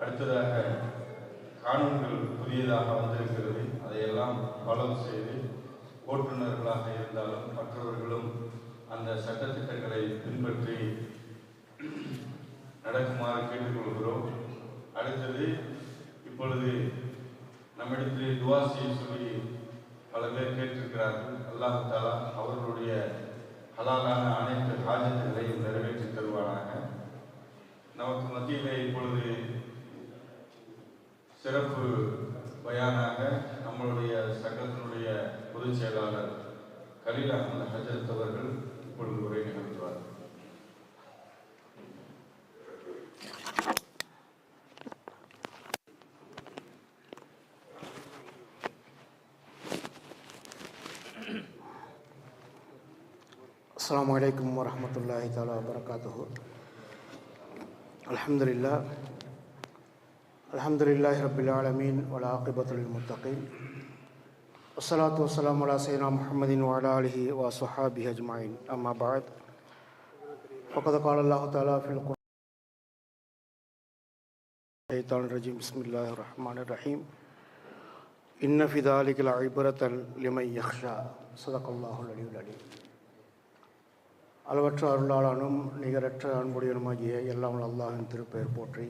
அடுத்ததாக காணொன்கள் புதியதாக வந்திருக்கிறது. அதையெல்லாம் ஃபாலோ செய்து ஓட்டுநர்களாக இருந்தாலும் மற்றவர்களும் அந்த சட்டத்திட்டங்களை பின்பற்றி நடக்குமாறு கேட்டுக்கொள்கிறோம். அடுத்தது இப்பொழுது நம்மிடத்திலே துவா செய்ய சொல்லி பல பேர் கேட்டிருக்கிறார்கள். அல்லாஹ் தாலா அவர்களுடைய ஹலாலான அனைத்து ஹாஜத்துகளையும் நிறைவேற்றி தருவானாக. நமக்கு மத்தியிலே இப்பொழுது சிறப்பு பயானாக நம்மளுடைய சங்கத்தினுடைய பொதுச் செயலாளர் கலீல் அகமது ஹஜரத் அவர்கள் இப்பொழுது உரை நிகழ்த்துவார். அஸ்லாம் வலைக்கம் வரமத்துல்லாஹி தாலா வரகாத்து அலமதுல்லா الحمد لله الحمد لله رب العالمين والعاقبة للمتقين والصلاة والسلام على سيدنا محمد وعلى آله وصحابه أجمعين أما بعد فقد قال الله تعالى في القرآن الشيطان الرجيم بسم الله الرحمن الرحيم إن في ذلك لعبرة لمن يخشى صدق الله العلي العليم அளவற்ற அருளாளனும் நிகரற்ற அன்புடையனுமாகிய எல்லாம் வல்ல அல்லாஹின் திருப்பெயர் போற்றி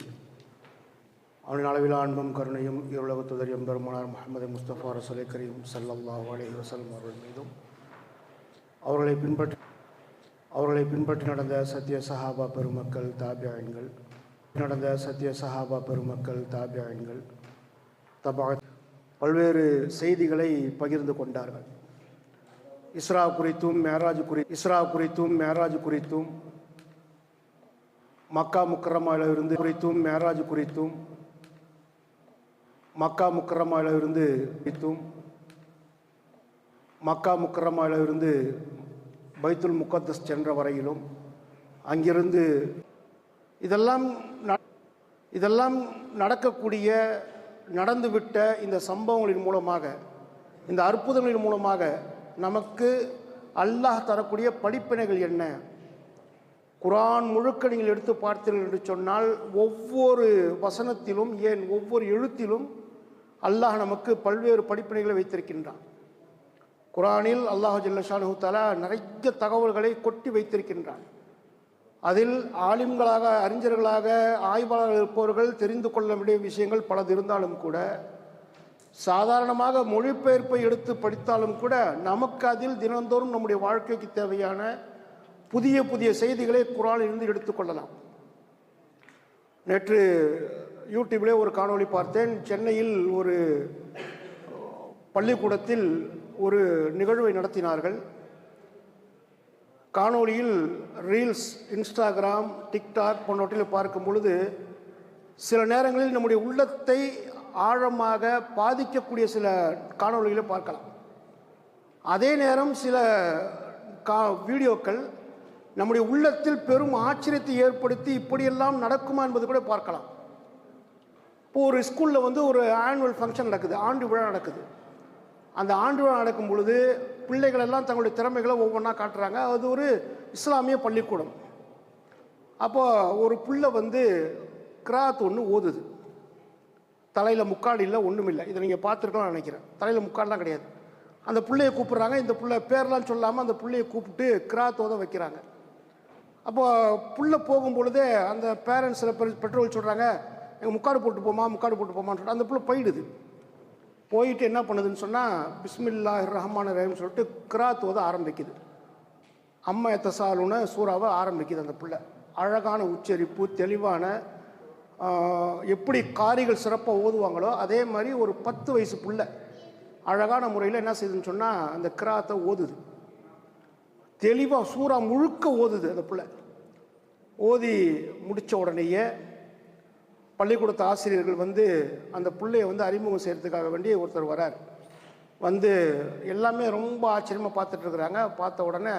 அவனின் அளவில் அன்பும் கருணையும் இருளக துதர் எம்பெருமானார் முகமது முஸ்தபா ரசலை கரீம் சல்லல்லா அலைஹி வசலம் அவர்கள் மீதும். அவர்களை பின்பற்றி அவர்களை பின்பற்றி நடந்த சத்திய சஹாபா பெருமக்கள் தாபியாயன்கள் நடந்த சத்திய சஹாபா பெருமக்கள் தாபியாயன்கள் தபா பல்வேறு செய்திகளை பகிர்ந்து கொண்டார்கள். இஸ்ரா குறித்தும் மேராஜ் குறி இஸ்ரா குறித்தும் மேராஜ் குறித்தும் மக்கா முக்கரமாவிலிருந்து குறித்தும் மேராஜ் குறித்தும் மக்கா முக்கரமாவில் இருந்து மக்கா முக்கரமாவில் இருந்து பைத்துல் முக்கத்தஸ் சென்ற வரையிலும் அங்கிருந்து இதெல்லாம் ந- இதெல்லாம் நடக்கக்கூடிய நடந்துவிட்ட இந்த சம்பவங்களின் மூலமாக இந்த அற்புதங்களின் மூலமாக நமக்கு அல்லாஹ் தரக்கூடிய படிப்பினைகள் என்ன? குரான் முழுக்க நீங்கள் எடுத்து பார்த்தீர்கள் என்று சொன்னால் ஒவ்வொரு வசனத்திலும் ஏன் ஒவ்வொரு எழுத்திலும் அல்லாஹ் நமக்கு பல்வேறு படிப்பினைகளை வைத்திருக்கின்றான். குரானில் அல்லாஹ் ஜல்லஷானு தலா நிறைய தகவல்களை கொட்டி வைத்திருக்கின்றான். அதில் ஆலிம்களாக அறிஞர்களாக ஆய்வாளர்கள் இருப்பவர்கள் தெரிந்து கொள்ள வேண்டிய விஷயங்கள் பலது இருந்தாலும் கூட சாதாரணமாக மொழிபெயர்ப்பை எடுத்து படித்தாலும் கூட நமக்கு அதில் தினந்தோறும் நம்முடைய வாழ்க்கைக்கு தேவையான புதிய புதிய செய்திகளை குரானிலிருந்து எடுத்துக்கொள்ளலாம் நேற்று யூடியூப்லே ஒரு காணொளி பார்த்தேன். சென்னையில் ஒரு பள்ளிக்கூடத்தில் ஒரு நிகழ்வை நடத்தினார்கள். காணொளியில் ரீல்ஸ் இன்ஸ்டாகிராம் டிக்டாக் போன்றவற்றில் பார்க்கும் பொழுது சில நேரங்களில் நம்முடைய உள்ளத்தை ஆழமாக பாதிக்கக்கூடிய சில காணொளிகளை பார்க்கலாம். அதே நேரம் சில கா வீடியோக்கள் நம்முடைய உள்ளத்தில் பெரும் ஆச்சரியத்தை ஏற்படுத்தி இப்படியெல்லாம் நடக்குமா என்பது கூட பார்க்கலாம். ஒரு ஸ்கூலில் வந்து ஒரு ஆனுவல் ஃபங்க்ஷன் நடக்குது. ஆண்டு விழா நடக்குது. அந்த ஆண்டு விழா நடக்கும் பொழுது பிள்ளைகள் எல்லாம் தங்களுடைய திறமைகளை ஒவ்வொன்றா காட்டுறாங்க. அது ஒரு இஸ்லாமிய பள்ளிக்கூடம். அப்போ ஒரு புள்ள வந்து கிராத் ஒன்று ஓதுது. தலையில் முக்காடு இல்லை ஒன்றும் இல்லை. இதை நீங்கள் பார்த்துருக்கலாம்னு நினைக்கிறேன். தலையில் முக்காடுலாம் கிடையாது. அந்த பிள்ளையை கூப்பிட்றாங்க. இந்த பிள்ளை பேர்லாம் சொல்லாமல் அந்த பிள்ளையை கூப்பிட்டு கிராத் ஓத வைக்கிறாங்க. அப்போது புள்ள போகும் பொழுதே அந்த பேரண்ட்ஸில் பெற்றோர்கள் பெட்ரோல் சொல்கிறாங்க எங்கள் முக்காடு போட்டு போமா முக்காடு போட்டு போமான்னு சொல்லிட்டு அந்த பிள்ளை போயிடுது. போயிட்டு என்ன பண்ணுதுன்னு சொன்னால் பிஸ்மில்லா ரஹ்மான் ரஹீம் சொல்லிட்டு கிராத் ஓத ஆரம்பிக்குது. அம்மா எத்தசாலுன்னு சூறாவை ஆரம்பிக்குது அந்த பிள்ளை. அழகான உச்சரிப்பு தெளிவான எப்படி காரிகள் சிறப்பாக ஓதுவாங்களோ அதே மாதிரி ஒரு பத்து வயசு பிள்ளை அழகான முறையில் என்ன செய்யுதுன்னு சொன்னால் அந்த கிராத்தை ஓதுது. தெளிவாக சூறா முழுக்க ஓதுது அந்த பிள்ளை. ஓதி முடித்த உடனேயே பள்ளிக்கூடத்து ஆசிரியர்கள் வந்து அந்த பிள்ளைய வந்து அறிமுகம் செய்கிறதுக்காக வேண்டி ஒருத்தர் வரார். வந்து எல்லாமே ரொம்ப ஆச்சரியமாக பார்த்துட்ருக்குறாங்க. பார்த்த உடனே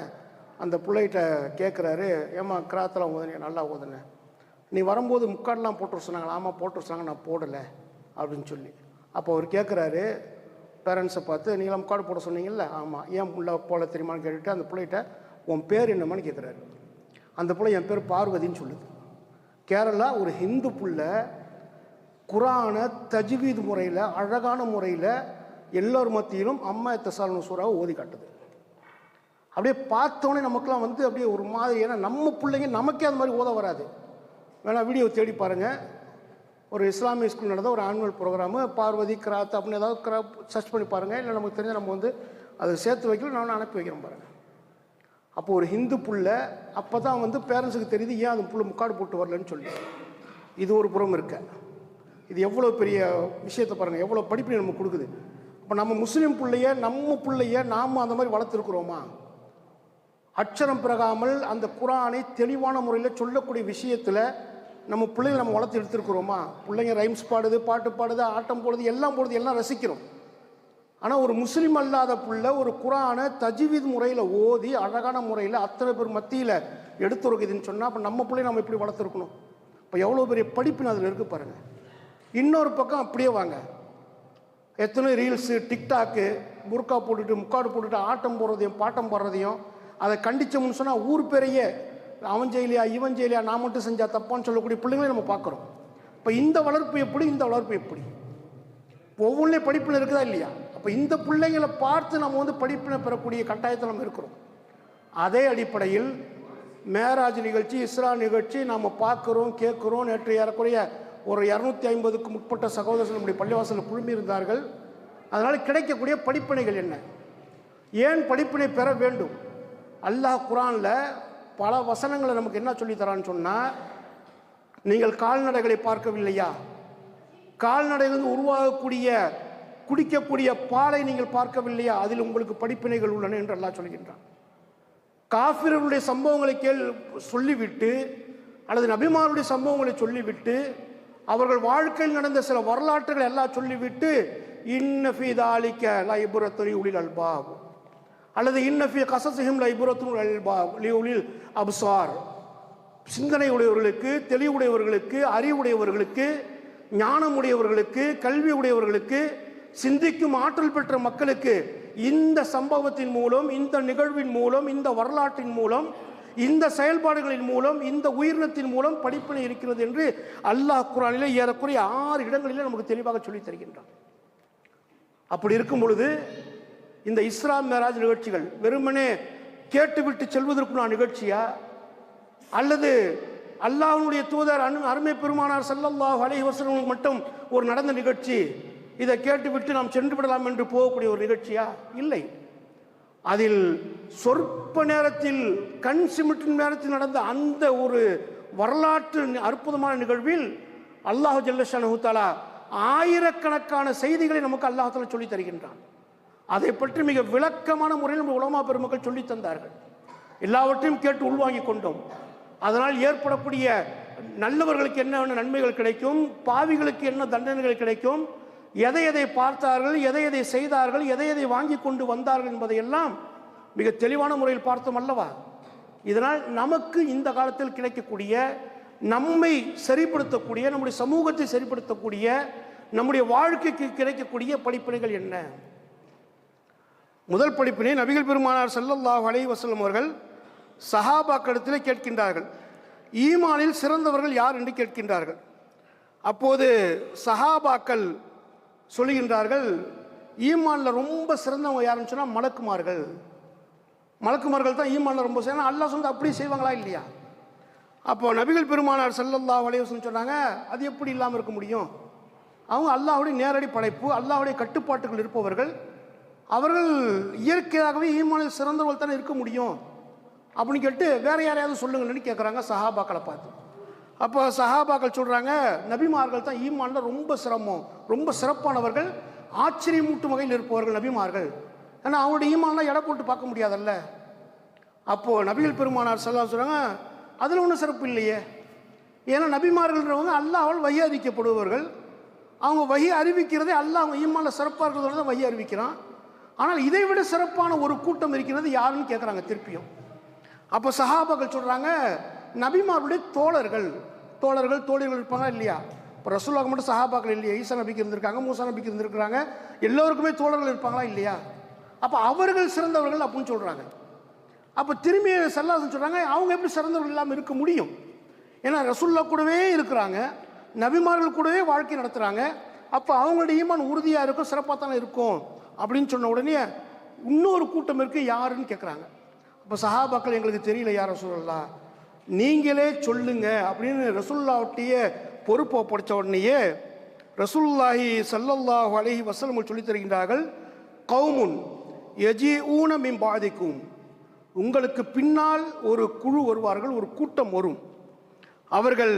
அந்த பிள்ளைகிட்ட கேட்குறாரு ஏம்மா கிராத்தெல்லாம் ஓதுனே நல்லா ஓதுனேன் நீ வரும்போது முக்காடெலாம் போட்டு சொன்னாங்களா? ஆமாம் போட்டு சொன்னாங்க நான் போடலை. அப்படின்னு சொல்லி. அப்போ அவர் கேட்குறாரு பேரண்ட்ஸை பார்த்து நீங்களாம் முக்காடு போட சொன்னீங்கல்ல? ஆமாம் ஏன் புள்ள போல தெரியுமான்னு கேட்டுட்டு அந்த பிள்ளைகிட்ட உன் பேர் என்னமான்னு கேட்குறாரு அந்த பிள்ளை என் பேர் பார்வதின்னு சொல்லுது. கேரளா ஒரு ஹிந்து புள்ள குரானை தஜ்வீத் முறையில் அழகான முறையில் எல்லோர் மத்தியிலும் அம்மா தசாலு சூறாவை ஓதி காட்டுது. அப்படியே பார்த்தோன்னே நமக்குலாம் வந்து அப்படியே ஒரு மாதிரி ஏன்னா நம்ம பிள்ளைங்க நமக்கே அது மாதிரி ஓத வராது. வேணா வீடியோ தேடி பாருங்கள் ஒரு இஸ்லாமிய ஸ்கூல் நடந்த ஒரு ஆனுவல் ப்ரோக்ராமு பார்வதி கிராத் அப்படின்னு ஏதாவது கிரா சர்ச் பண்ணி பாருங்கள் இல்லை நமக்கு தெரிஞ்ச நம்ம வந்து அதை சேர்த்து வைக்கல நான் அனுப்பி வைக்கிறேன் பாருங்கள் அப்போ ஒரு ஹிந்து புள்ள அப்போ தான் வந்து பேரண்ட்ஸுக்கு தெரியுது ஏன் அந்த புள்ள முக்காடு போட்டு வரலன்னு சொல்லி? இது ஒரு புறம் இருக்க. இது எவ்வளோ பெரிய விஷயத்தை பாருங்கள் எவ்வளோ படிப்பு நமக்கு கொடுக்குது. இப்போ நம்ம முஸ்லீம் பிள்ளைய நம்ம பிள்ளைய நாம் அந்த மாதிரி வளர்த்துருக்குறோமா? அச்சரம் பிறகாமல் அந்த குரானை தெளிவான முறையில் சொல்லக்கூடிய விஷயத்தில் நம்ம பிள்ளைகளை நம்ம வளர்த்து எடுத்துருக்குறோமா? பிள்ளைங்க ரைம்ஸ் பாடுது பாட்டு பாடுது ஆட்டம் போடுது எல்லாம் போடுது எல்லாம் ரசிக்கிறோம். ஆனால் ஒரு முஸ்லீம் அல்லாத புள்ள ஒரு குரானை தஜிவித் முறையில் ஓதி அழகான முறையில் அத்தனை பேர் மத்தியில் எடுத்துருக்குதுன்னு சொன்னால் அப்போ நம்ம பிள்ளைய நம்ம எப்படி வளர்த்துருக்கணும்? இப்போ எவ்வளோ பெரிய படிப்பு அதில் இருக்கு பாருங்கள் இன்னொரு பக்கம் அப்படியே வாங்க. எத்தனை ரீல்ஸு டிக்டாக்கு புர்கா போட்டுட்டு முக்காடு போட்டுட்டு ஆட்டம் போடுறதையும் பாட்டம் போடுறதையும் அதை கண்டிச்சோம்னு சொன்னால் ஊர் பேரையே அவன் ஜெயிலியா இவன் ஜெயிலியா நான் மட்டும் செஞ்சால் தப்பான்னு சொல்லக்கூடிய பிள்ளைங்களே நம்ம பார்க்குறோம். இப்போ இந்த வளர்ப்பு எப்படி இந்த வளர்ப்பு எப்படி? ஒவ்வொன்றையும் படிப்பில் இருக்குதா இல்லையா? அப்போ இந்த பிள்ளைங்களை பார்த்து நம்ம வந்து படிப்பினை பெறக்கூடிய கட்டாயத்தில் நம்ம இருக்கிறோம். அதே அடிப்படையில் மேராஜ் நிகழ்ச்சி இஸ்ரா நிகழ்ச்சி நாம் பார்க்குறோம் கேட்குறோம். நேற்று ஏறக்குறைய ஒரு இரநூத்தி ஐம்பதுக்கு முற்பட்ட சகோதரர்கள் நம்முடைய பள்ளிவாசலில் குழுமி இருந்தார்கள் அதனால் கிடைக்கக்கூடிய படிப்பினைகள் என்ன? ஏன் படிப்பினை பெற வேண்டும்? அல்லாஹ் குரானில் பல வசனங்களை நமக்கு என்ன சொல்லித்தரான்னு சொன்னால் நீங்கள் கால்நடைகளை பார்க்கவில்லையா? கால்நடைகள் உருவாகக்கூடிய குடிக்கக்கூடிய பாலை நீங்கள் பார்க்கவில்லையா? அதில் உங்களுக்கு படிப்பினைகள் உள்ளன என்று அல்லாஹ் சொல்கின்றான். காஃபிரர்களுடைய சம்பவங்களை கேள் சொல்லிவிட்டு அல்லது நபிமாருடைய சம்பவங்களை சொல்லிவிட்டு அவர்கள் வாழ்க்கையில் நடந்த சில வரலாற்றுகளை எல்லாம் சொல்லிவிட்டு இன்னஃபி தாலிக்க லைபுரத்துரி உளில் அல்பாப் அல்லது இன்னஃபி கசசிஹிம் லைபுரத்துல் அல்பாப் உளில் அப்சார். சிந்தனை உடையவர்களுக்கு தெளிவுடையவர்களுக்கு அறிவுடையவர்களுக்கு ஞானம் உடையவர்களுக்கு கல்வி உடையவர்களுக்கு சிந்திக்கும் ஆற்றல் பெற்ற மக்களுக்கு இந்த சம்பவத்தின் மூலம் இந்த நிகழ்வின் மூலம் இந்த வரலாற்றின் மூலம் இந்த செயல்பாடுகளின் மூலம் இந்த உயிரினத்தின் மூலம் படிப்பினை இருக்கிறது என்று அல்லாஹ் குரானிலே ஏறக்குறைய ஆறு இடங்களிலே நமக்கு தெளிவாக சொல்லித் தருகின்றான். அப்படி இருக்கும் பொழுது இந்த இஸ்லாம் மேராஜ் நிகழ்ச்சிகள் வெறுமனே கேட்டுவிட்டு செல்வதற்குனா நிகழ்ச்சியா? அல்லது அல்லாஹனுடைய தூதர் அருமை பெருமானார் செல்லல்லாஹ் அலைஹி வஸல்லம் மட்டும் ஒரு நடந்த நிகழ்ச்சி? இதை கேட்டுவிட்டு நாம் சென்று விடலாம் என்று போகக்கூடிய ஒரு நிகழ்ச்சியா? இல்லை. அதில் சொற்ப நேரத்தில் கண் சிமிட்டும் நேரத்தில் நடந்த அந்த ஒரு வரலாற்று அற்புதமான நிகழ்வில் அல்லாஹ் ஜல்லஷானுத்தாலா ஆயிரக்கணக்கான செய்திகளை நமக்கு அல்லாஹால சொல்லி தருகின்றான். அதை பற்றி மிக விளக்கமான முறையில் நம்ம உலமா பெருமக்கள் சொல்லி தந்தார்கள். எல்லாவற்றையும் கேட்டு உள்வாங்கி கொண்டோம். அதனால் ஏற்படக்கூடிய நல்லவர்களுக்கு என்ன நன்மைகள் கிடைக்கும் பாவிகளுக்கு என்ன தண்டனைகள் கிடைக்கும் எதை எதை பார்த்தார்கள் எதை எதை செய்தார்கள் எதை எதை வாங்கி கொண்டு வந்தார்கள் என்பதையெல்லாம் மிக தெளிவான முறையில் பார்த்தோம் அல்லவா? இதனால் நமக்கு இந்த காலத்தில் கிடைக்கக்கூடிய நம்மை சரிப்படுத்தக்கூடிய நம்முடைய சமூகத்தை சரிப்படுத்தக்கூடிய நம்முடைய வாழ்க்கைக்கு கிடைக்கக்கூடிய படிப்பினைகள் என்ன? முதல் படிப்பினை நபிகள் பெருமானார் செல்லல்லாஹ் அலை வஸல்லம் அவர்கள் சஹாபாக்களிடத்திலே கேட்கின்றார்கள். ஈமானில் சிறந்தவர்கள் யார் என்று கேட்கின்றார்கள். அப்போது சஹாபாக்கள் சொல்லுகின்றார்கள் ஈமானில் ரொம்ப சிறந்தவங்க யாருன்னு சொன்னால் மலக்குமார்கள். மலக்குமார்கள் தான் ஈமானில் ரொம்ப சிறந்த அல்லாஹ் சொந்த அப்படி செய்வாங்களா இல்லையா? அப்போ நபிகள் பெருமானார் செல்லல்லா அலைஹி சொன்னாங்க அது எப்படி இல்லாமல் இருக்க முடியும்? அவங்க அல்லாஹுடைய நேரடி படைப்பு அல்லாஹுடைய கட்டுப்பாட்டுகள் இருப்பவர்கள். அவர்கள் இயற்கையாகவே ஈமானில் சிறந்தவர்கள் தானே இருக்க முடியும். அப்படின்னு கேட்டு வேற யாரையாவது சொல்லுங்கள்னு கேட்குறாங்க சஹாபாக்களை பார்த்து. அப்போ சஹாபாக்கள் சொல்கிறாங்க நபிமார்கள் தான் ஈமான்ல ரொம்ப சிரமம். ரொம்ப சிறப்பானவர்கள் ஆச்சரியமூட்டும் வகையில் இருப்பவர்கள் நபிமார்கள். ஏன்னா அவங்களுடைய ஈமான்லாம் எடை போட்டு பார்க்க முடியாதல்ல. அப்போது நபிகள் பெருமானார் செல்லாம் சொல்கிறாங்க அதில் ஒன்றும் சிறப்பு இல்லையே. ஏன்னா நபிமார்கள்ன்றவங்க அல்லாவால் வகி அறிவிக்கப்படுபவர்கள். அவங்க வகி அறிவிக்கிறதே அல்லாஹ் அவங்க ஈமானில் சிறப்பாக இருக்கிறதோட தான் வகி அறிவிக்கிறான். ஆனால் இதை விட சிறப்பான ஒரு கூட்டம் இருக்கிறது யாருன்னு கேட்குறாங்க திருப்பியும். அப்போ சஹாபாக்கள் சொல்கிறாங்க நபிமாருடைய தோழர்கள் தோழர்கள் தோழர்கள் இருப்பாங்க இல்லையா? இப்போ ரசூலாக மட்டும் சஹாபாக்கள் இல்லையா? ஈசா நபிக்கு இருந்திருக்காங்க மூசா நபிக்கு இருந்திருக்கிறாங்க. எல்லோருக்குமே தோழர்கள் இருப்பாங்களா இல்லையா? அப்போ அவர்கள் சிறந்தவர்கள் அப்படின்னு சொல்கிறாங்க அப்போ திரும்பி செல்லாசன் சொல்கிறாங்க அவங்க எப்படி சிறந்தவர்கள் இல்லாமல் இருக்க முடியும்? ஏன்னா ரசூல்லா கூடவே இருக்கிறாங்க நபிமார்கள் கூடவே வாழ்க்கை நடத்துகிறாங்க அப்போ அவங்களுடைய ஈமான் உறுதியாக இருக்கும் சிறப்பாக தானே இருக்கும் அப்படின்னு சொன்ன உடனே இன்னொரு கூட்டம் இருக்குது யாருன்னு கேட்குறாங்க அப்போ சஹாபாக்கள் எங்களுக்கு தெரியல யார் ரசூல்லா நீங்களே சொல்லுங்க அப்படின்னு ரசுல்லாவுடைய பொறுப்பை படித்த உடனேயே ரசுல்லாஹி சல்லல்லாஹு அலஹி வசலம் சொல்லித் தருகின்றார்கள் கவுமுன் எஜி ஊனமின் பாதிக்கும். உங்களுக்கு பின்னால் ஒரு குழு வருவார்கள் ஒரு கூட்டம் வரும். அவர்கள்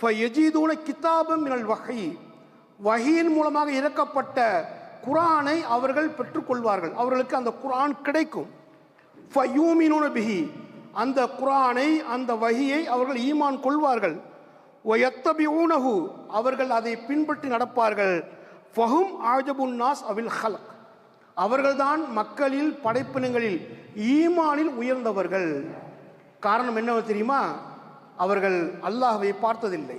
எஜிதூன கிதாபம் மினல் வகை வகையின் மூலமாக இறக்கப்பட்ட குரானை அவர்கள் பெற்றுக்கொள்வார்கள். அவர்களுக்கு அந்த குரான் கிடைக்கும். ஃபயூமினூன பிஹி. அந்த குரானை அந்த வகியை அவர்கள் ஈமான் கொள்வார்கள். ஒயத்தபிஊனஹு அவர்கள் அதை பின்பற்றி நடப்பார்கள். ஃபஹும் ஆஜபுன் நாஸ் அவில் ஹலக். அவர்கள்தான் மக்களில் படைப்பினங்களில் ஈமானில் உயர்ந்தவர்கள். காரணம் என்னவோ தெரியுமா? அவர்கள் அல்லாஹ்வை பார்த்ததில்லை.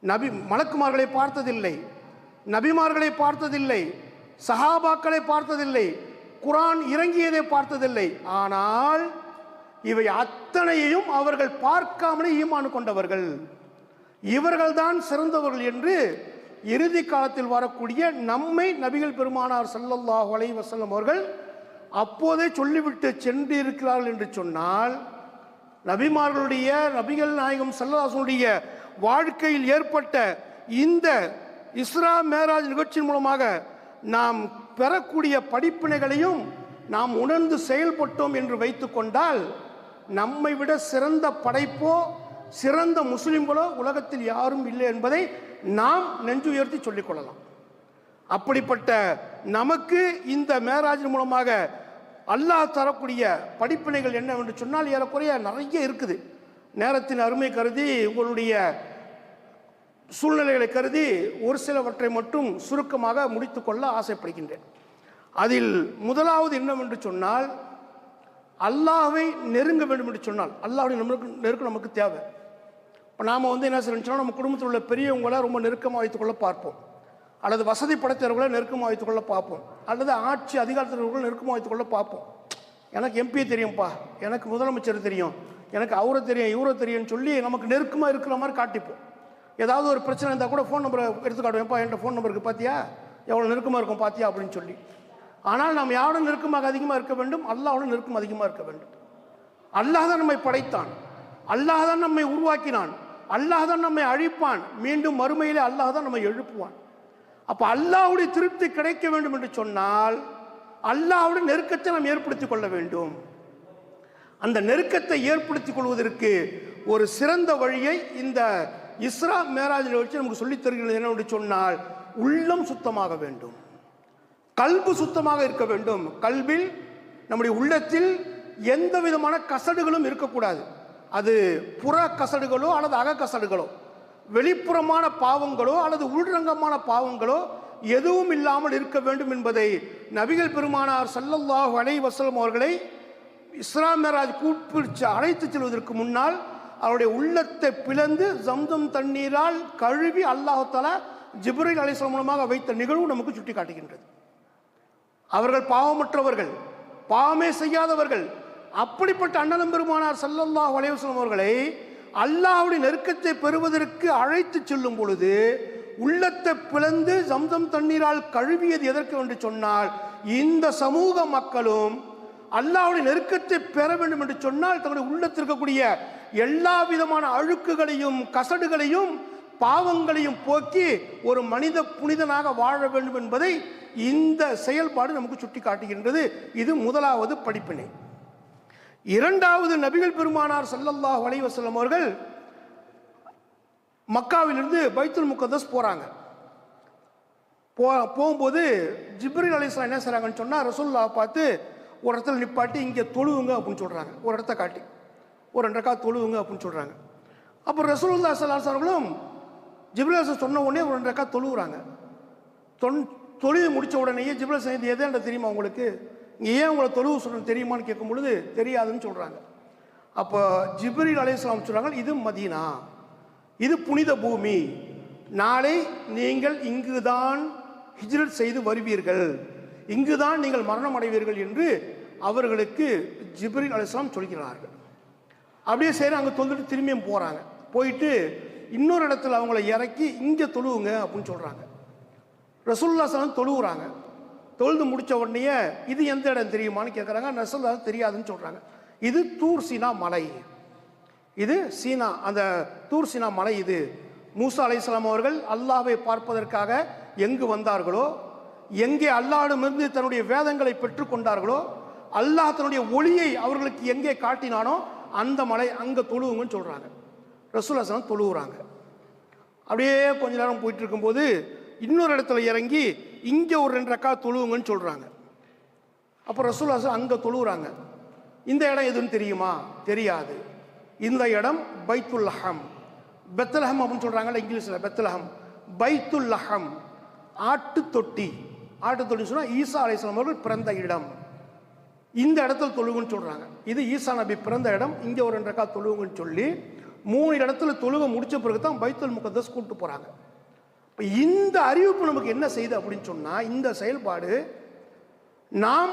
நபி மலக்குமார்களை பார்த்ததில்லை. நபிமார்களை பார்த்ததில்லை. சஹாபாக்களை பார்த்ததில்லை. குரான் இறங்கியதை பார்த்ததில்லை. ஆனால் இவை அத்தனையையும் அவர்கள் பார்க்காமலே ஈமான் கொண்டவர்கள். இவர்கள்தான் சிறந்தவர்கள் என்று இறுதி காலத்தில் வரக்கூடிய நம்மை நபிகள் பெருமானார் ஸல்லல்லாஹு அலை வசல்லம் அவர்கள் அப்போதே சொல்லிவிட்டு சென்று இருக்கிறார்கள் என்று சொன்னால் நபிமார்களுடைய நபிகள் நாயகம் சல்லாசனுடைய வாழ்க்கையில் ஏற்பட்ட இந்த இஸ்ரா மேராஜ் நிகழ்ச்சியின் மூலமாக நாம் பெறக்கூடிய படிப்பினைகளையும் நாம் உணர்ந்து செயல்பட்டோம் என்று வைத்துக்கொண்டால் நம்மை விட சிறந்த படைப்போ சிறந்த முஸ்லிம்களோ உலகத்தில் யாரும் இல்லை என்பதை நாம் நெஞ்சு உயர்த்தி சொல்லிக் கொள்ளலாம். அப்படிப்பட்ட நமக்கு இந்த மேராஜின் மூலமாக அல்லாஹ் தரக்கூடிய படிப்பினைகள் என்னவென்று சொன்னால் ஏறக்குறைய நிறைய இருக்குது. நேரத்தின் அருமை கருதி உங்களுடைய சூழ்நிலைகளை கருதி ஒரு சிலவற்றை மட்டும் சுருக்கமாக முடித்துக்கொள்ள ஆசைப்படுகின்றேன். அதில் முதலாவது என்னவென்று சொன்னால் அல்லாவை நெருங்க வேண்டும் என்று சொன்னால் அல்லாவுடைய நம்மளுக்கு நெருக்கம் நமக்கு தேவை. இப்போ நாம் வந்து என்ன செய்யணும்னு நம்ம குடும்பத்தில் உள்ள பெரியவங்களை ரொம்ப நெருக்கமாக வைத்துக்கொள்ள பார்ப்போம். அல்லது வசதி படைத்தவர்களை நெருக்கமாக வைத்துக்கொள்ள பார்ப்போம். அல்லது ஆட்சி அதிகாரத்தினர்களை நெருக்கமாக வைத்துக்கொள்ள பார்ப்போம். எனக்கு எம்பி தெரியும்ப்பா எனக்கு முதலமைச்சர் தெரியும். எனக்கு அவரை தெரியும் இவரை தெரியும்னு சொல்லி நமக்கு நெருக்கமாக இருக்கிற மாதிரி காட்டிப்போம். ஏதாவது ஒரு பிரச்சனை இருந்தால் கூட ஃபோன் நம்பரை எடுத்து காட்டுவேன்ப்பா என்கிட்ட ஃபோன் நம்பருக்கு பார்த்தியா எவ்வளோ நெருக்கமாக இருக்கும் பார்த்தியா அப்படின்னு சொல்லி. ஆனால் நாம் யாருடன் நெருக்கமாக அதிகமாக இருக்க வேண்டும்? அல்லாஹ்வோட நெருக்கம் அதிகமாக இருக்க வேண்டும். அல்லாஹ் தான் நம்மை படைத்தான். அல்லாஹ் தான் நம்மை உருவாக்கினான். அல்லாஹ் தான் நம்மை அழிப்பான். மீண்டும் மறுமையிலே அல்லாஹ் தான் நம்மை எழுப்புவான். அப்போ அல்லாவுடைய திருப்தி கிடைக்க வேண்டும் என்று சொன்னால் அல்லாவுடைய நெருக்கத்தை நாம் ஏற்படுத்திக் கொள்ள வேண்டும். அந்த நெருக்கத்தை ஏற்படுத்திக் கொள்வதற்கு ஒரு சிறந்த வழியை இந்த இஸ்ரா மேராஜில் வச்சு நமக்கு சொல்லித் தருகிறது என்னவென்று சொன்னால் உள்ளம் சுத்தமாக வேண்டும். கல்பு சுத்தமாக இருக்க வேண்டும். கல்வில் நம்முடைய உள்ளத்தில் எந்த விதமான கசடுகளும் இருக்கக்கூடாது. அது புற கசடுகளோ அல்லது அக கசடுகளோ வெளிப்புறமான பாவங்களோ அல்லது உள்ரங்கமான பாவங்களோ எதுவும் இல்லாமல் இருக்க வேண்டும் என்பதை நபிகள் பெருமானார் ஸல்லல்லாஹு அலை வசலம் அவர்களை இஸ்லாம் மேராஜ் கூப்பிட்டு அழைத்து செல்வதற்கு முன்னால் அவருடைய உள்ளத்தை பிளந்து ஜம்தம் தண்ணீரால் கழுவி அல்லாஹால ஜிப்ரீல் அலிஸ்லாம் மூலமாக வைத்த நிகழ்வு நமக்கு சுட்டி காட்டுகின்றது அவர்கள் பாவமற்றவர்கள் பாவமே செய்யாதவர்கள். அப்படிப்பட்ட அண்ணலம் பெருமானார் செல்லல்லா அலைஹி அவர்களை அல்லாவுடைய நெருக்கத்தை பெறுவதற்கு அழைத்து செல்லும் பொழுது உள்ளத்தை பிளந்து சம்சம் தண்ணீரால் கழுவியது எதற்கு என்று சொன்னால் இந்த சமூக மக்களும் அல்லாவுடைய நெருக்கத்தை பெற வேண்டும் என்று சொன்னால் தங்களுடைய உள்ளத்தில் இருக்கக்கூடிய எல்லா விதமான அழுக்குகளையும் கசடுகளையும் பாவங்களையும் போக்கி ஒரு மனித புனிதனாக வாழ வேண்டும் என்பதை இந்த செயல்பாடு நமக்கு சுட்டி காட்டுகின்றது இது முதலாவது படிப்பினை. இரண்டாவது நபிகள் பெருமானார் சல்லல்லாஹ் வலைவசல்லம் அவர்கள் மக்காவிலிருந்து பைத்துல் முக்கதஸ் போகிறாங்க போ போகும்போது ஜிப்ரில் அலிஸ்லாம் என்ன செய்கிறாங்கன்னு சொன்னால் ரசூல்லா பார்த்து ஒரு இடத்துல நிப்பாட்டி இங்கே தொழுவுங்க அப்படின்னு சொல்கிறாங்க ஒரு இடத்த காட்டி. ஒரு ரெண்டக்கா தொழுவுங்க அப்படின்னு சொல்கிறாங்க அப்போ ரசூல்லா சல்லாஸ் அவர்களும் ஜிப்ரில் அலிஸ்லாம் சொன்ன உடனே ஒரு ரெண்டக்கா தொழுவுறாங்க. தொன் தொழுது முடித்த உடனேயே ஜிப்ரல் சையத் எதேண்ட தெரியுமா உங்களுக்கு? இங்கே ஏன் உங்களை தொழுவு சொல்லணும் தெரியுமான்னு கேட்கும் பொழுது தெரியாதுன்னு சொல்கிறாங்க அப்போ ஜிப்ரீல் அலையாம் சொல்கிறாங்க இது மதீனா இது புனித பூமி. நாளை நீங்கள் இங்கு தான் ஹிஜ்ரத் செய்து வருவீர்கள். இங்கு தான் நீங்கள் மரணம் அடைவீர்கள் என்று அவர்களுக்கு ஜிப்ரீல் அலிஸ்லாம் சொல்கிறார்கள். அப்படியே சரி அங்கே தொந்துட்டு திரும்பியும் போகிறாங்க போயிட்டு இன்னொரு இடத்துல அவங்கள இறக்கி இங்கே தொழுவுங்க அப்படின்னு சொல்கிறாங்க ரசூல்லா சலம் தொழுகிறாங்க தொழுது முடிச்ச உடனே இது எந்த இடம் தெரியுமான்னு கேட்குறாங்க ரசூல்லா தெரியாதுன்னு சொல்கிறாங்க இது தூர் சீனா மலை. இது சீனா அந்த தூர் சீனா மலை இது. மூசா அலைஹிஸ்ஸலாம் அவர்கள் அல்லாவை பார்ப்பதற்காக எங்கு வந்தார்களோ எங்கே அல்லாஹ்விடமிருந்து தன்னுடைய வேதங்களை பெற்றுக்கொண்டார்களோ அல்லாஹ் தன்னுடைய ஒளியை அவர்களுக்கு எங்கே காட்டினானோ அந்த மலை அங்கே தொழுவுங்கன்னு சொல்கிறாங்க ரசூலாசனம் தொழுகிறாங்க அப்படியே கொஞ்ச நேரம் போயிட்டு இருக்கும்போது இன்னொரு இடத்துல இறங்கி இங்கே ஒரு ரெண்டு ரக்கா தொழுவுங்கன்னு சொல்கிறாங்க அப்போ ரசூலாசன் அங்கே தொழுவுறாங்க. இந்த இடம் எதுன்னு தெரியுமா? தெரியாது. இந்த இடம் பைத்துல் லஹம். பெத்தலஹம் அப்படின்னு சொல்கிறாங்கல்ல இங்கிலீஷில் பெத்தலஹம் பைத்துல் லஹம். ஆட்டு தொட்டி. ஆட்டு தொட்டி சொன்னால் ஈசா அலைஹிஸ்ஸலாம் அவர்கள் பிறந்த இடம். இந்த இடத்துல தொழுவுன்னு சொல்கிறாங்க இது ஈசா நபி பிறந்த இடம். இங்கே ஒரு ரெண்டு ரக்கா தொழுவுங்கன்னு சொல்லி மூணு இடத்துல தொழுவை முடித்த பிறகு தான் பைத்துல் முகத்தஸ் கூப்பிட்டு போகிறாங்க இப்போ இந்த அறிவிப்பு நமக்கு என்ன செய்யுது அப்படின்னு சொன்னால் இந்த செயல்பாடு நாம்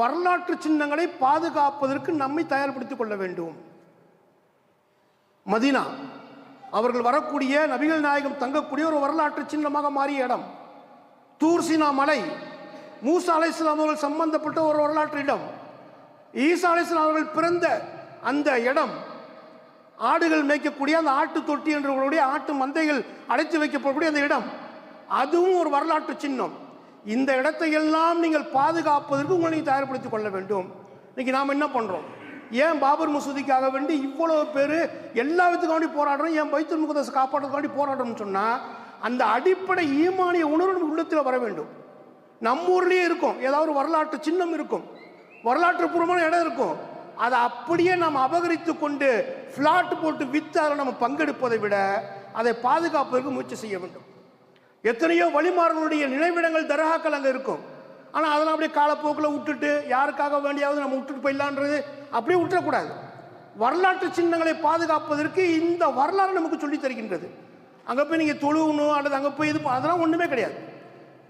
வரலாற்று சின்னங்களை பாதுகாப்பதற்கு நம்மை தயார்படுத்திக் கொள்ள வேண்டும். மதீனா அவர்கள் வரக்கூடிய நபிகள் நாயகம் தங்கக்கூடிய ஒரு வரலாற்று சின்னமாக மாறிய இடம். தூர்சினா மலை மூசா அலைஹிஸ்ஸலாம் அவர்கள் சம்பந்தப்பட்ட ஒரு வரலாற்று இடம். ஈசா அலைஹிஸ்ஸலாம் அவர்கள் பிறந்த அந்த இடம் ஆடுகள் மேய்க்கக்கூடிய அந்த ஆட்டு தொட்டி என்றவர்களுடைய ஆட்டு மந்தைகள் அடைத்து வைக்கப்படக்கூடிய அந்த இடம். அதுவும் ஒரு வரலாற்று சின்னம். இந்த இடத்தை எல்லாம் நீங்கள் பாதுகாப்பதற்கு உங்களை நீங்கள் தயார்படுத்திக் கொள்ள வேண்டும். இன்னைக்கு நாம் என்ன பண்ணுறோம் ஏன் பாபர் மசூதிக்காக வேண்டி இவ்வளவு பேர் எல்லா விதத்துக்காண்டி போராடுறோம்? ஏன் பைத்துல் முகதஸ் காப்பாற்றுறதுக்காக போராடுறோம்னு சொன்னால் அந்த அடிப்படை ஈமானிய உணர்வு உள்ளத்தில் வர வேண்டும். நம்ம ஊர்லேயே இருக்கும். ஏதாவது ஒரு வரலாற்று சின்னம் இருக்கும். வரலாற்று பூர்வமான இடம் இருக்கும். அதை அப்படியே நாம் அபகரித்து கொண்டு ஃப்ளாட் போட்டு வித்தார அதில் நம்ம பங்கெடுப்பதை விட அதை பாதுகாப்பதற்கு முயற்சி செய்ய வேண்டும். எத்தனையோ வழிமாறனுடைய நினைவிடங்கள் தரகாக்கள் அங்கே இருக்கும். ஆனால் அதெல்லாம் அப்படியே காலப்போக்கில் விட்டுட்டு யாருக்காக வேண்டியாவது நம்ம விட்டுட்டு போயிடலான்றது அப்படியே விட்டுறக்கூடாது. வரலாற்று சின்னங்களை பாதுகாப்பதற்கு இந்த வரலாறு நமக்கு சொல்லித் தருகின்றது. அங்கே போய் நீங்கள் தொழுகணும் அல்லது அங்கே போய் இது அதெல்லாம் ஒன்றுமே கிடையாது.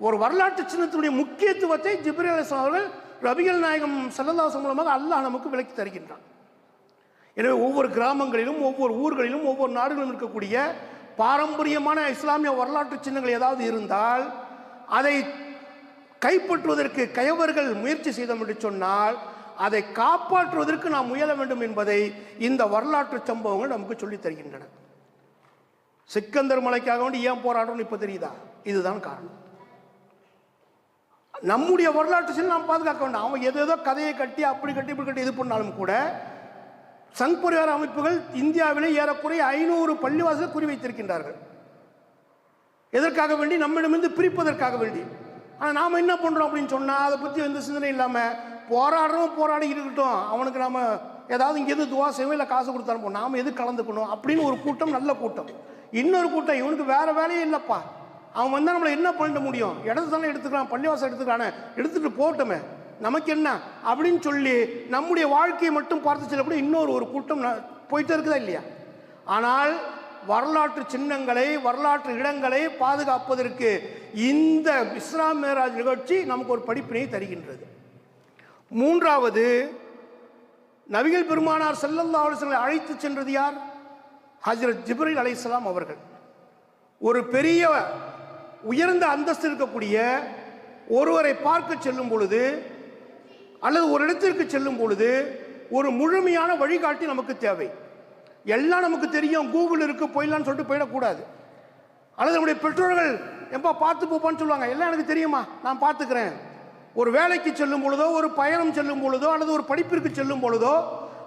ஒரு வரலாற்று சின்னத்தினுடைய முக்கியத்துவத்தை ஜிப்ரி அலிஸ்லாம் அவர்கள் ரபிகள் நாயகம் சல்லல்லாஹு மூலமாக அல்லாஹ் நமக்கு விளக்கி தருகின்றான். எனவே ஒவ்வொரு கிராமங்களிலும் ஒவ்வொரு ஊர்களிலும் ஒவ்வொரு நாடுகளிலும் இருக்கக்கூடிய பாரம்பரியமான இஸ்லாமிய வரலாற்று சின்னங்கள் ஏதாவது இருந்தால் அதை கைப்பற்றுவதற்கு கயவர்கள் முயற்சி செய்தோம் என்று சொன்னால் அதை காப்பாற்றுவதற்கு நாம் முயல வேண்டும் என்பதை இந்த வரலாற்று சம்பவங்கள் நமக்கு சொல்லித் தருகின்றன. சிக்கந்தர் மலைக்காக வேண்டி ஏன் போராடுறோம்னு இப்போ தெரியுதா? இதுதான் காரணம். நம்முடைய வரலாற்று சின்ன நாம் பாதுகாக்க வேண்டாம். அவன் ஏதோ ஏதோ கதையை கட்டி அப்படி கட்டி இப்படி கட்டி இது பண்ணாலும் கூட சங் பரிவார அமைப்புகள் இந்தியாவிலே ஏறக்குறைய ஐநூறு பள்ளிவாசல் குறி வைத்திருக்கின்றார்கள். எதற்காக வேண்டி? நம்மிடமிருந்து பிரிப்பதற்காக வேண்டி. ஆனால் நாம் என்ன பண்ணுறோம் அப்படின்னு சொன்னால் அதை பற்றி எந்த சிந்தனை இல்லாமல் போராடுறோம் போராடி இருக்கட்டும். அவனுக்கு நாம் ஏதாவது இங்கே எது துவா செய்வோம் இல்லை காசு கொடுத்து அனுப்போம் நாம் எது கலந்துக்கணும் அப்படின்னு ஒரு கூட்டம் நல்ல கூட்டம். இன்னொரு கூட்டம் இவனுக்கு வேறு வேலையே இல்லைப்பா. அவன் வந்தால் நம்மளை என்ன பண்ணிட முடியும்? இடத்து தானே எடுத்துக்கலாம் பள்ளிவாசம் எடுத்துக்கலானே எடுத்துகிட்டு போட்டோமே நமக்கு என்ன? அப்படின்னு சொல்லி நம்முடைய வாழ்க்கையை மட்டும் பார்த்து செல்லக்கூடிய இன்னொரு ஒரு கூட்டம் ந- போயிட்டே இருக்குதா இல்லையா? ஆனால் வரலாற்று சின்னங்களை வரலாற்று இடங்களை பாதுகாப்பதற்கு இந்த இஸ்லாம் மேராஜ் நிகழ்ச்சி நமக்கு ஒரு படிப்பினை தருகின்றது. மூன்றாவது நபிகள் பெருமானார் ஸல்லல்லாஹு ஆலோசனை அழைத்து சென்றது யார்? ஹஜரத் ஜிப்ரில் அலைசலாம் அவர்கள். ஒரு பெரிய உயர்ந்த அந்தஸ்து இருக்கக்கூடிய ஒருவரை பார்க்க செல்லும் பொழுது அல்லது ஒரு இடத்திற்கு செல்லும் பொழுது ஒரு முழுமையான வழிகாட்டி நமக்கு தேவை. எல்லாம் நமக்கு தெரியும் கூகுள் இருக்கு போயிடலான்னு சொல்லிட்டு போயிடக்கூடாது. அல்லது நம்முடைய பெற்றோர்கள் எப்பா பார்த்து போப்பான்னு சொல்லுவாங்க. எல்லாம் எனக்கு தெரியுமா? நான் பார்த்துக்கிறேன். ஒரு வேலைக்கு செல்லும் பொழுதோ ஒரு பயணம் செல்லும் பொழுதோ அல்லது ஒரு படிப்பிற்கு செல்லும் பொழுதோ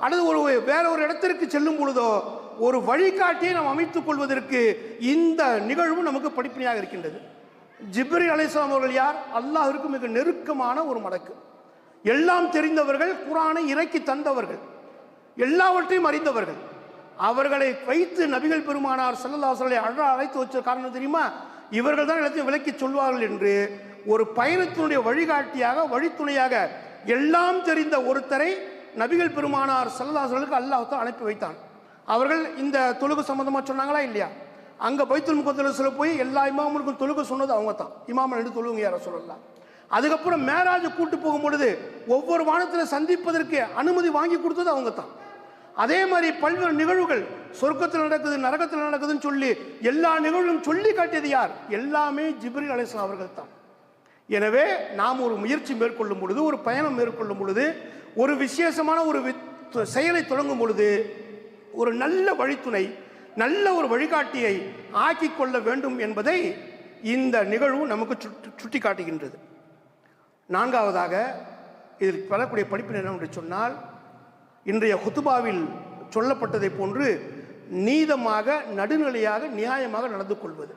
அல்லது ஒரு வேற ஒரு இடத்திற்கு செல்லும் பொழுதோ ஒரு வழிகாட்டியை நாம் அமைத்துக் கொள்வதற்கு இந்த நிகழ்வு நமக்கு படிப்பினையாக இருக்கின்றது. ஜிப்ரி அலிஸ்லாம் அவர்கள் யார்? அல்லாஹிற்கு மிக நெருக்கமான ஒரு மடக்கு. எல்லாம் தெரிந்தவர்கள் குரானை இறக்கி தந்தவர்கள் எல்லாவற்றையும் அறிந்தவர்கள். அவர்களை வைத்து நபிகள் பெருமானார் செல்லல்லாசலை அழ அழைத்து வச்ச காரணம் தெரியுமா? இவர்கள் தான் எல்லாத்தையும் விலக்கி சொல்வார்கள் என்று ஒரு பயணத்தினுடைய வழிகாட்டியாக வழித்துணையாக எல்லாம் தெரிந்த ஒருத்தரை நபிகள் பெருமானார் செல்லல்லாசலுக்கு அல்லாஹ் அனுப்பி வைத்தான். அவர்கள் இந்த தொழுகு சம்மந்தமாக சொன்னாங்களா இல்லையா? அங்கே பைத்துல் முகத்தில் போய் எல்லா இமாமனுக்கும் தொழுக சொன்னது அவங்க தான் இமாமல் எடுத்து தொழுவுங்க யார சொல்லலாம் அதுக்கப்புறம் மேராஜ் கூட்டு போகும் பொழுது ஒவ்வொரு வானத்தில் சந்திப்பதற்கு அனுமதி வாங்கி கொடுத்தது அவங்க தான் அதே மாதிரி பல்வேறு நிகழ்வுகள் சொர்க்கத்தில் நடக்குது நரகத்தில் நடக்குதுன்னு சொல்லி எல்லா நிகழ்வுகளும் சொல்லி காட்டியது யார்? எல்லாமே ஜிப்ரி அலிஸ்லாம் அவர்கள் தான் எனவே நாம் ஒரு முயற்சி மேற்கொள்ளும் பொழுது ஒரு பயணம் மேற்கொள்ளும் பொழுது ஒரு விசேஷமான ஒரு செயலை தொடங்கும் பொழுது ஒரு நல்ல வழித்துணை நல்ல ஒரு வழிகாட்டியை ஆக்கிக் கொள்ள வேண்டும் என்பதை இந்த நிகழ்வு நமக்கு சுட்டி காட்டுகின்றது நான்காவதாக இதில் பெறக்கூடிய படிப்பினை என்னவென்று சொன்னால் இன்றைய ஹுத்துபாவில் சொல்லப்பட்டதை போன்று நீதமாக நடுநிலையாக நியாயமாக நடந்து கொள்வது.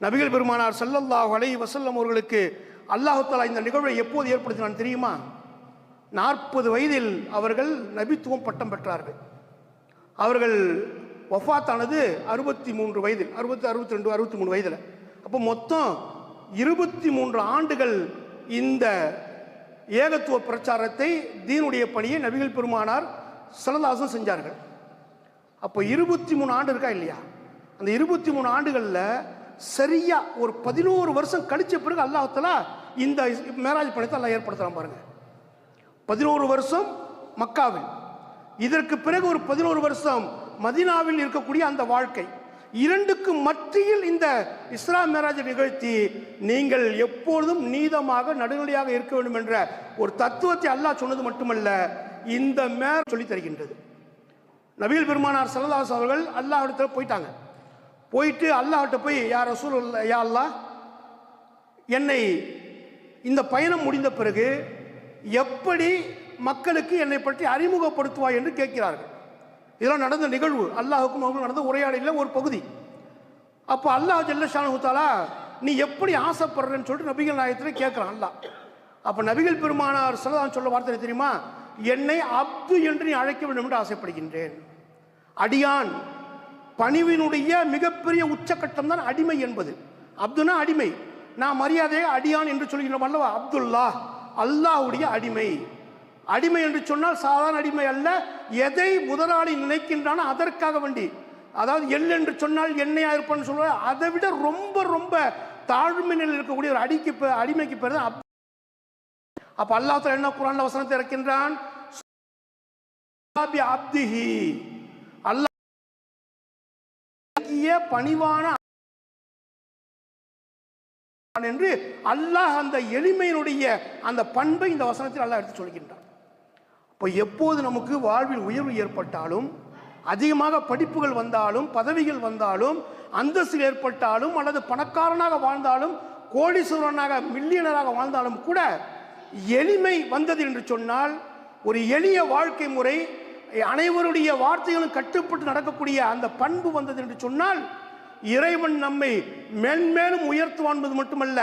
நபிகள் பெருமானார் ஸல்லல்லாஹு அலை வசல்லம் அவர்களுக்கு அல்லாஹ் இந்த நிகழ்வை எப்போது ஏற்படுத்தினான் தெரியுமா? நாற்பது வயதில் அவர்கள் நபித்துவம் பட்டம் பெற்றார்கள். அவர்கள் வஃபாத்தானது அறுபத்தி மூன்று வயதில் அறுபத்தி அறுபத்தி ரெண்டு அறுபத்தி மூணு வயதில். அப்போ மொத்தம் இருபத்தி மூன்று ஆண்டுகள் இந்த ஏகத்துவ பிரச்சாரத்தை தீனுடைய பணியை நபிகள் பெருமானார் சலதாசம் செஞ்சார்கள். அப்போ இருபத்தி மூணு ஆண்டு இருக்கா இல்லையா? அந்த இருபத்தி மூணு ஆண்டுகளில் சரியா ஒரு பதினோரு வருஷம் கழிச்ச பிறகு அல்லாஹ்தலா இந்த மேராஜ் பணத்தை எல்லாம் ஏற்படுத்தலாம் பாருங்க. பதினோரு வருஷம் மக்காவில். இதற்கு பிறகு ஒரு பதினோரு வருஷம் மதீனாவில் இருக்கக்கூடிய அந்த வாழ்க்கை. இரண்டுக்கு மத்தியில் இந்த இஸ்லாம் மேராஜ் நிகழ்த்தி நீங்கள் எப்பொழுதும் நீதமாக நடுநிலையாக இருக்க வேண்டும் என்ற ஒரு தத்துவத்தை அல்லாஹ் சொன்னது மட்டுமல்ல இந்த மேர் சொல்லித் தருகின்றது. நபீல் பெருமானார் சல்லல்லாஹு அவர்கள் அல்லாஹிடத்தில் போயிட்டாங்க. போயிட்டு அல்லாஹ்கிட்ட போய் யார் ரசூல் யா அல்லாஹ் என்னை இந்த பயணம் முடிந்த பிறகு எப்படி மக்களுக்கு என்னை பற்றி அறிமுகப்படுத்துவாய் என்று கேட்கிறார்கள். இதெல்லாம் நடந்த நிகழ்வு. அல்லாஹுக்கும் அவர்களும் நடந்த உரையாடலில் ஒரு பகுதி. அப்போ அல்லாஹ் ஜல்லஷானுத்தாலா நீ எப்படி ஆசைப்படுறேன்னு சொல்லிட்டு நபிகள் நாயகத்தில் கேட்குறான் அல்லாஹ். அப்போ நபிகள் பெருமானார் சொல்லதான் சொல்ல வார்த்தை தெரியுமா? என்னை அப்து என்று நீ அழைக்க வேண்டும் என்று ஆசைப்படுகின்றேன். அடியான் பணிவினுடைய மிகப்பெரிய உச்சக்கட்டம் தான் அடிமை என்பது. அப்துனா அடிமை. நான் மரியாதையை அடியான் என்று சொல்கிறோம் அல்லவா? அப்துல்லா அல்லாஹ்வுடைய அடிமை. அடிமை என்று சொன்னால் சாதாரண அடிமை அல்ல. எதை முதலாளி நினைக்கின்றானோ அதற்காக வண்டி. அதாவது எள் என்று சொன்னால் எண்ணெயா இருப்பான்னு சொல்லுவாங்க அதை விட ரொம்ப ரொம்ப தாழ்மை நிலையில் இருக்கக்கூடிய ஒரு அடிக்கு அடிமைக்கு பேர் தான் அப்ப அல்லாஹ் என்ன குரான் வசனத்தை இறக்கின்றான்? அப்திஹி. அல்லாஹ் பணிவான என்று அல்லாஹ் அந்த எளிமையினுடைய அந்த பண்பை இந்த வசனத்தில் அல்லாஹ் எடுத்து சொல்கின்றான். இப்போ எப்போது நமக்கு வாழ்வில் உயர்வு ஏற்பட்டாலும் அதிகமாக படிப்புகள் வந்தாலும் பதவிகள் வந்தாலும் அந்தஸ்து ஏற்பட்டாலும் அல்லது பணக்காரனாக வாழ்ந்தாலும் கோடீஸ்வரனாக மில்லியனராக வாழ்ந்தாலும் கூட எளிமை வந்தது என்று சொன்னால் ஒரு எளிய வாழ்க்கை முறை அனைவருடைய வார்த்தைகளும் கட்டுப்பட்டு நடக்கக்கூடிய அந்த பண்பு வந்தது என்று சொன்னால் இறைவன் நம்மை மென்மேலும் உயர்த்துவான்பது மட்டுமல்ல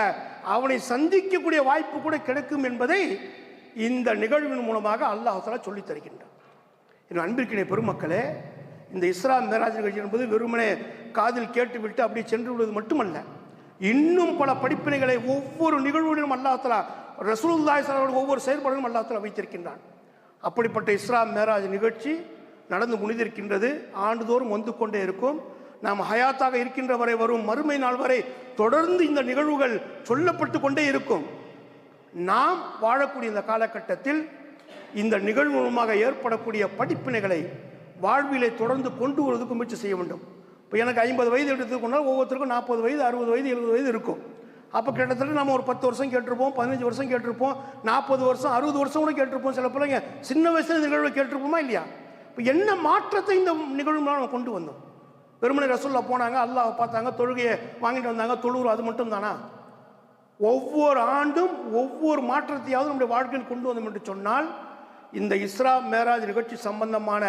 அவனை சந்திக்கக்கூடிய வாய்ப்பு கூட கிடைக்கும் என்பதை இந்த நிகழ்வின் மூலமாக அல்லாஹால சொல்லித் தருகின்றான். என் அன்பிற்கினை பெருமக்களே இந்த இஸ்லாம் மேராஜ் நிகழ்ச்சி என்பது வெறுமனே காதில் கேட்டுவிட்டு அப்படி சென்று விடுவது மட்டுமல்ல இன்னும் பல படிப்பினைகளை ஒவ்வொரு நிகழ்வுகளிலும் அல்லாஹலா ரசூலுல்லாஹி ஒவ்வொரு செயல்பாடுகளும் அல்லாஹலா வைத்திருக்கின்றான். அப்படிப்பட்ட இஸ்லாம் மேராஜ் நிகழ்ச்சி நடந்து முடிந்திருக்கின்றது. ஆண்டுதோறும் வந்து கொண்டே இருக்கும். நாம் ஹயாத்தாக இருக்கின்ற வரை வரும் மறுமை நாள் வரை தொடர்ந்து இந்த நிகழ்வுகள் சொல்லப்பட்டு கொண்டே இருக்கும். நாம் வாழக்கூடிய இந்த காலகட்டத்தில் இந்த நிகழ்வு மூலமாக ஏற்படக்கூடிய படிப்பினைகளை வாழ்விலை தொடர்ந்து கொண்டு வருவதற்கு முயற்சி செய்ய வேண்டும். இப்போ எனக்கு ஐம்பது வயது எடுத்துக்கொண்டால் ஒவ்வொருத்தருக்கும் நாற்பது வயது அறுபது வயது எழுபது வயது இருக்கும். அப்போ கிட்டத்தட்ட நம்ம ஒரு பத்து வருஷம் கேட்டிருப்போம் பதினஞ்சு வருஷம் கேட்டிருப்போம் நாற்பது வருஷம் அறுபது வருஷம் கூட கேட்டிருப்போம். சில பிள்ளைங்க சின்ன வயசுல இந்த கேட்டிருப்போமா இல்லையா? இப்போ என்ன மாற்றத்தை இந்த நிகழ்வு நம்ம கொண்டு வந்தோம்? வெறுமனை ரசூலில் போனாங்க அல்லாஹ் பார்த்தாங்க தொழுகையை வாங்கிட்டு வந்தாங்க தொழுவுறு அது மட்டும் தானா ஒவ்வொரு ஆண்டும் ஒவ்வொரு மாற்றத்தையாவது நம்முடைய வாழ்க்கையில் கொண்டு வந்தோம் என்று சொன்னால் இந்த இஸ்ரா மேராஜ் நிகழ்ச்சி சம்பந்தமான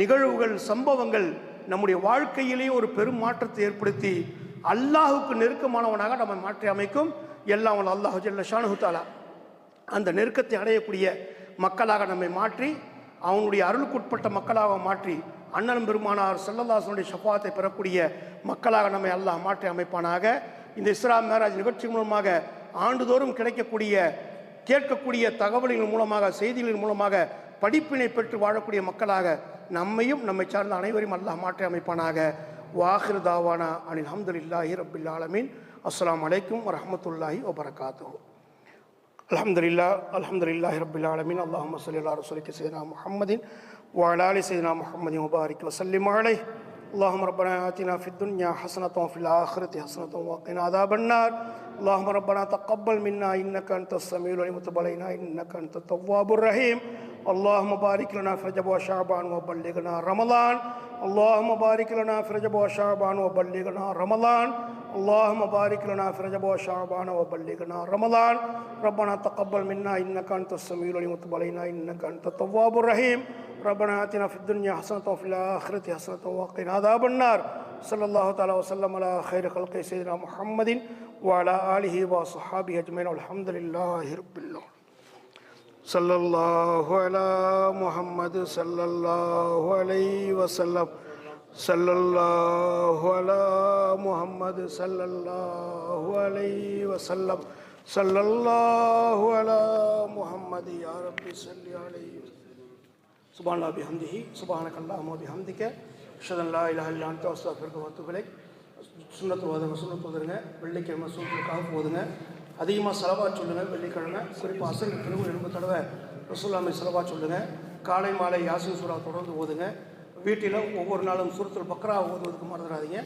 நிகழ்வுகள் சம்பவங்கள் நம்முடைய வாழ்க்கையிலேயே ஒரு பெரும் மாற்றத்தை ஏற்படுத்தி அல்லாஹுக்கு நெருக்கமானவனாக நம்ம மாற்றி அமைக்கும். எல்லாம் வல்ல அல்லாஹு ஜல்ல ஷானு அந்த நெருக்கத்தை அடையக்கூடிய மக்களாக நம்மை மாற்றி அவனுடைய அருளுக்குட்பட்ட மக்களாக மாற்றி அண்ணன் பெருமானார் செல்லதாசனுடைய சப்பாத்தை பெறக்கூடிய மக்களாக நம்மை அல்லாஹ் மாற்றி அமைப்பானாக. இந்த இஸ்லாம் மேராஜ் நிகழ்ச்சி மூலமாக ஆண்டுதோறும் கிடைக்கக்கூடிய கேட்கக்கூடிய தகவல்கள் மூலமாக செய்திகளின் மூலமாக படிப்பினை பெற்று வாழக்கூடிய மக்களாக நம்மையும் நம்மை சார்ந்த அனைவரையும் அல்லாஹ் மாற்றி அமைப்பானாக. வாஹிர் தாவானா அனில் அஹமதுல்லாஹி ரபில் ஆலமீன். அஸ்லாம் வலைக்கும் வரமத்துல்லாஹி வபரகாத்தூ அலமதுல்லா அலமதுல்லாஹி ரபில் ஆலமீன். அல்லாஹ் மசல்லா ரசூலிக்கு சைனா முஹம்மதின் வாழாலி சைனா முஹம்மதின் முபாரிக் வசல்லி மாலை اللهم ربنا آتنا في الدنيا حسنة وفي الآخرة حسنة وقنا عذاب النار. اللهم ربنا تقبل منا إنك أنت السميع العليم. وتب علينا إنك أنت التواب الرحيم. اللهم بارك لنا في رجب وشعبان وبلغنا رمضان. اللهم بارك لنا في رجب وشعبان وبلغنا رمضان. اللهم بارك لنا في رجب وشعبان وبلغنا رمضان. ربنا تقبل منا إنك أنت السميع العليم وتب علينا إنك أنت التواب الرحيم. ربنا آتنا في الدنيا حسنة وفي الآخرة حسنة وقنا عذاب النار. صلى الله تعالى وسلم على خير خلق سيدنا محمد وعلى آله وصحابه أجمعين. والحمد لله رب العالمين. صلى الله على محمد صلى الله عليه وسلم. சல்லல்லாஹு அலா முஹம்மது சல்லல்லாஹு அலை வசல்லம் சல்லல்லாஹு அலா முஹம்மது யாரப்பி சல்லி அலை சுபான்லா பிஹம்திஹி சுபானக்கல்லாஹ் பிஹம்திக்க. ஷதல்லா இலஹல்லான் தோஸ்தாஃபிற்கு வத்துபிலை சுண்ணத்து ஓதுங்க சுண்ணத்து ஓதுங்க வெள்ளிக்கிழமை சுண்ணத்துக்காக போதுங்க அதிகமாக செலவாக சொல்லுங்கள் வெள்ளிக்கிழமை. குறிப்பாக அசல் கிழமை எலும்பு தடவை. ரசூல்லாமை செலவாக சொல்லுங்கள் காலை மாலை யாசின் சூறா தொடர்ந்து ஓதுங்க. வீட்டில் ஒவ்வொரு நாளும் சூரத்தில் பக்கரா ஓதுவதற்கு மறந்துடாதீங்க